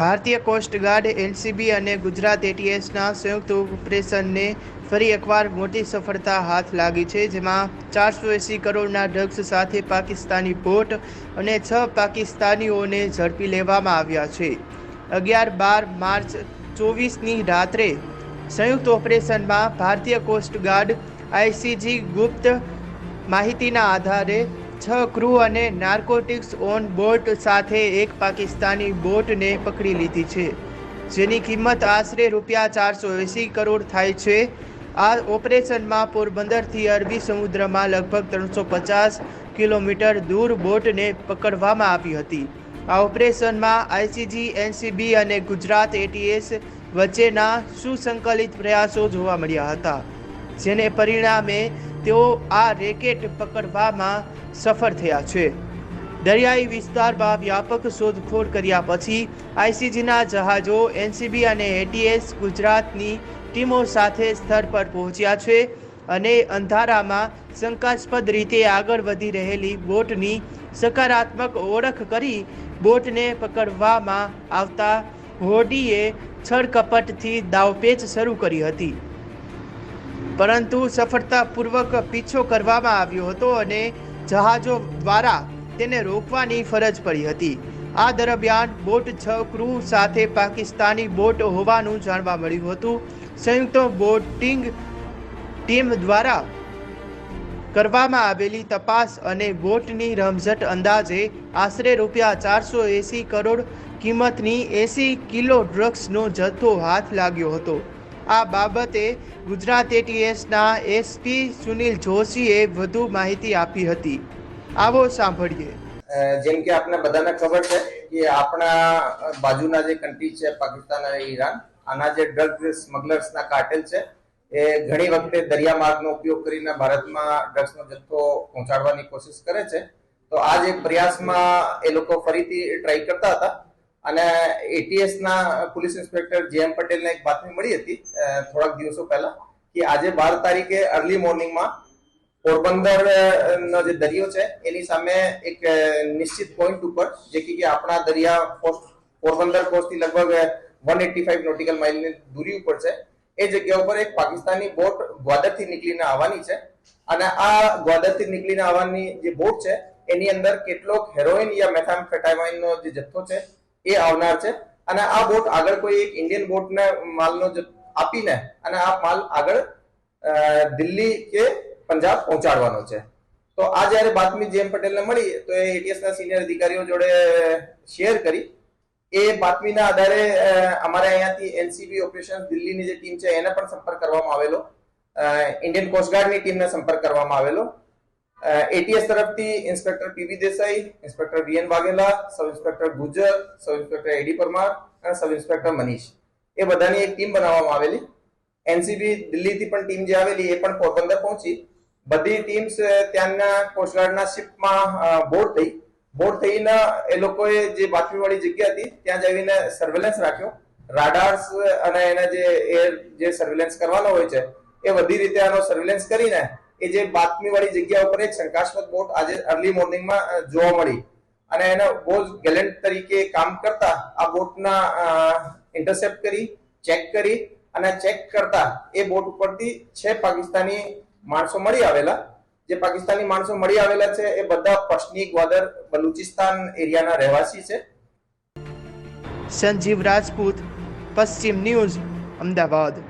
ભારતીય coast guard NCB અને ગુજરાત એટીએસના સંયુક્ત ઓપરેશનને ફરી એકવાર મોટી સફળતા હાથ લાગી છે, જેમાં ચારસો એંસી કરોડના ડ્રગ્સ સાથે પાકિસ્તાની બોટ અને છ પાકિસ્તાનીઓને ઝડપી લેવામાં આવ્યા છે. અગિયાર બાર માર્ચ ચોવીસની રાત્રે સંયુક્ત ઓપરેશનમાં ભારતીય કોસ્ટગાર્ડ આઈસીજી ગુપ્ત માહિતીના આધારે છ ક્રૂ અને નાર્કોટિક્સ ઓન બોટ સાથે એક પાકિસ્તાની બોટને પકડી લીધી છે, જેની કિંમત આશરે રૂપિયા ચારસો એંસી કરોડ થાય છે. આ ઓપરેશનમાં પોરબંદરથી અરબી સમુદ્રમાં લગભગ ત્રણસો પચાસ કિલોમીટર દૂર બોટને પકડવામાં આવી હતી. આ ઓપરેશનમાં આઈસીજી, એનસીબી અને ગુજરાત એટીએસ વચ્ચેના સુસંકલિત પ્રયાસો જોવા મળ્યા હતા, જેને પરિણામે તેઓ આ રેકેટ પકડવામાં સફળ થયા છે. દરિયાઈ વિસ્તારમાં વ્યાપક શોધખોળ કર્યા પછી આઈસીજીના જહાજો, એનસીબી અને એટીએસ ગુજરાતની ટીમો સાથે સ્થળ પર પહોંચ્યા છે અને અંધારામાં શંકાસ્પદ રીતે આગળ વધી રહેલી બોટની સકારાત્મક ઓળખ કરી બોટને પકડવામાં આવતા હોડીએ છળકપટથી દાવપેચ શરૂ કરી હતી. પરંતુ સફળતાપૂર્વક પીછો કરવામાં આવ્યો હતો અને જહાજો દ્વારા તેને રોકવાની ફરજ પડી હતી. આ દરમિયાન બોટ છ ક્રૂ સાથે પાકિસ્તાની બોટ હોવાનું જાણવા મળ્યું હતું. સંયુક્ત બોટિંગ ટીમ દ્વારા કરવામાં આવેલી તપાસ અને બોટની રમઝટ અંદાજે આશરે રૂપિયા ચારસો એંસી કરોડ કિંમતની એંસી કિલો ડ્રગ્સનો જથ્થો હાથ લાગ્યો હતો. આ બાબતે ગુજરાત એટીએસના એસપી સુનિલ જોશીએ વધુ માહિતી આપી હતી. આવો સાંભળીએ. જેમ કે આપને બધાને ખબર છે કે આપણા બાજુના જે કન્ટ્રી છે, પાકિસ્તાન અને ઈરાન, આના જે ડ્રગ સ્મગલર્સના કાર્ટેલ છે, એ ઘણી વખતે દરિયા માર્ગનો ઉપયોગ કરીને ભારતમાં ડ્રગ્સનો જથ્થો પહોંચાડવાની કોશિશ કરે છે. તો આ જે પ્રયાસમાં એ લોકો ફરીથી ટ્રાય કરતા હતા. અને એટીએસ ના પોલીસ ઇન્સ્પેક્ટર જે એમ પટેલને એક બાતમી મળી હતી થોડાક દિવસો પહેલા, કે આજે બાર તારીખે અર્લી મોર્નિંગમાં પોરબંદર નો જે દરિયો છે, એની સામે એક નિશ્ચિત પોઈન્ટ ઉપર, જે કે આપણા દરિયા કોસ્ટ પોરબંદર કોસ્ટથી લગભગ વન એટી ફાઈવ નોટિકલ માઇલની દૂરી ઉપર છે. એ જગ્યા ઉપર એક પાકિસ્તાની બોટ ગ્વાદરથી નીકળીને આવવાની છે. અને આ ગ્વાદરથી નીકળીને આવવાની જે બોટ છે, એની અંદર કેટલોક હેરોઇન યા મેથામ્ફેટામાઇન નો જે જથ્થો છે એ આવનાર છે. અને આ બોટ આગળ કોઈ એક ઇન્ડિયન બોટને માલનો આપીને અને આ માલ આગળ દિલ્હી કે પંજાબ પહોંચાડવાનો છે. તો આ જ્યારે બાતમી જેમ પટેલને મળી, તો એ એટીએસના સિનિયર અધિકારીઓ જોડે શેર કરી. એ બાતમીના આધારે અમારે અહીંયાથી એનસીબી ઓપરેશન દિલ્હીની જે ટીમ છે, એને પણ સંપર્ક કરવામાં આવેલો. ઇન્ડિયન કોસ્ટગાર્ડની ટીમને સંપર્ક કરવામાં આવેલો. એટીએસ તરફથી inspector PV Desai, inspector VN Vaghela sub inspector Gujar sub inspector AD Parmar અને સબ ઇન્સ્પેક્ટર મનીષ. એ બધાની એક ટીમ બનાવવામાં આવેલી. એનસીબી દિલ્હીથી પણ ટીમ જે આવેલી એ પણ પોરબંદર પહોંચી. બધી ટીમ્સ ત્યાંના કોસ્ટગાર્ડના શિપમાં બોર્ડ થઈ. બોર્ડ થઈને એ લોકોએ જે બાથરૂમવાળી જગ્યા હતી, ત્યાં જઈને સર્વેલન્સ રાખ્યો. રાડાર્સ અને એના જે એર જે સર્વેલન્સ કરવાનો હોય છે, એ બધી રીતે આનો સર્વેલન્સ કરીને એ જે બાતમીવાળી જગ્યા ઉપર એક શંકાસ્પદ બોટ આજે અર્લી મોર્નિંગમાં જોવા મળી. અને એને બહુ જ ગેલેન્ટ તરીકે કામ કરતા આ બોટના ઇન્ટરસેપ્ટ કરી ચેક કરી અને ચેક કરતા એ બોટ ઉપરથી છે પાકિસ્તાની માણસો મળી આવેલા. જે પાકિસ્તાની માણસો મળી આવેલા છે એ બધા પશ્ચિમી ગ્વાદર, બલુચિસ્તાન એરિયાના રહેવાસી છે. સંજીવ રાજપૂત, પશ્ચિમ ન્યૂઝ, અમદાવાદ.